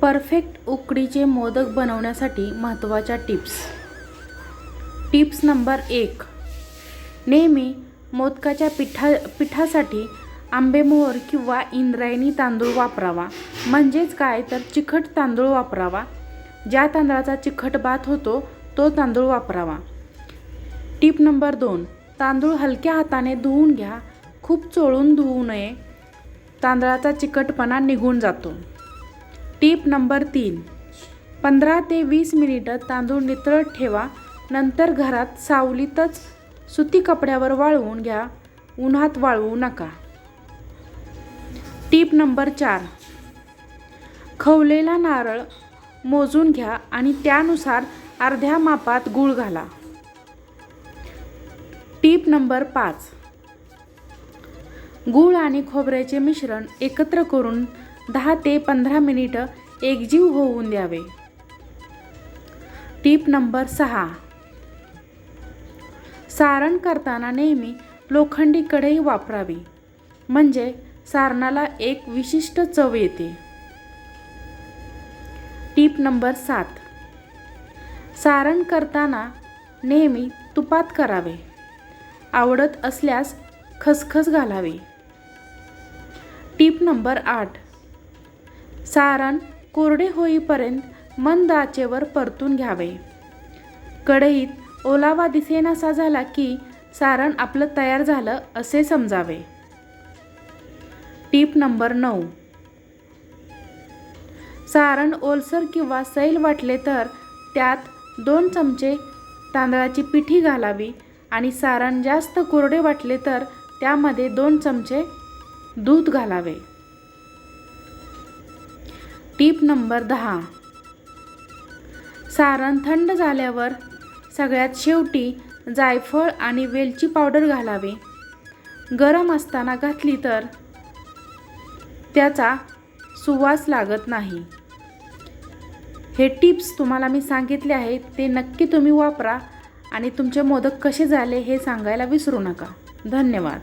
Perfect उकडीचे मोदक बनवण्यासाठी महत्त्वाच्या टिप्स. टिप्स नंबर एक. नेहमी मोदकाच्या पिठा पिठासाठी आंबेमोहर किंवा इंद्रायणी तांदूळ वापरावा. म्हणजेच काय? तर चिखट तांदूळ वापरावा. ज्या तांदळाचा चिखट भात होतो तो तांदूळ वापरावा. टिप नंबर दोन. तांदूळ हलक्या हाताने धुवून घ्या. खूप चोळून धुवू नये. तांदळाचा चिकटपणा निघून जातो. टीप नंबर तीन. पंधरा ते वीस मिनिटं तांदूळ नितळत ठेवा. नंतर घरात सावलीतच सुती कपड्यावर वाळवून घ्या. उन्हात वाळवू नका. टीप नंबर चार. खवलेला नारळ मोजून घ्या आणि त्यानुसार अर्ध्या मापात गूळ घाला. टीप नंबर पाच. गूळ आणि खोबऱ्याचे मिश्रण एकत्र करून दहा ते पंधरा मिनिटं एकजीव होऊन द्यावे. टीप नंबर सहा. सारण करताना नेहमी लोखंडी कढई वापरावी. म्हणजे सारणाला एक विशिष्ट चव येते. टीप नंबर सात. सारण करताना नेहमी तुपात करावे. आवडत असल्यास खसखस घालावी. टीप नंबर आठ. सारण कोरडे होईपर्यंत मंद आचेवर परतून घ्यावे. कढईत ओलावा दिसेनासा झाला की सारण आपलं तयार झालं असे समजावे. टीप नंबर नऊ. सारण ओलसर किंवा सैल वाटले तर त्यात दोन चमचे तांदळाची पिठी घालावी आणि सारण जास्त कोरडे वाटले तर त्यामध्ये दोन चमचे दूध घालावे. टीप नंबर दहा. सारण थंड झाल्यावर सगळ्यात शेवटी जायफळ आणि वेलची पावडर घालावे. गरम असताना घातली तर त्याचा सुवास लागत नाही. हे टिप्स तुम्हाला मी सांगितले आहेत ते नक्की तुम्ही वापरा आणि तुमचे मोदक कसे झाले हे सांगायला विसरू नका. धन्यवाद.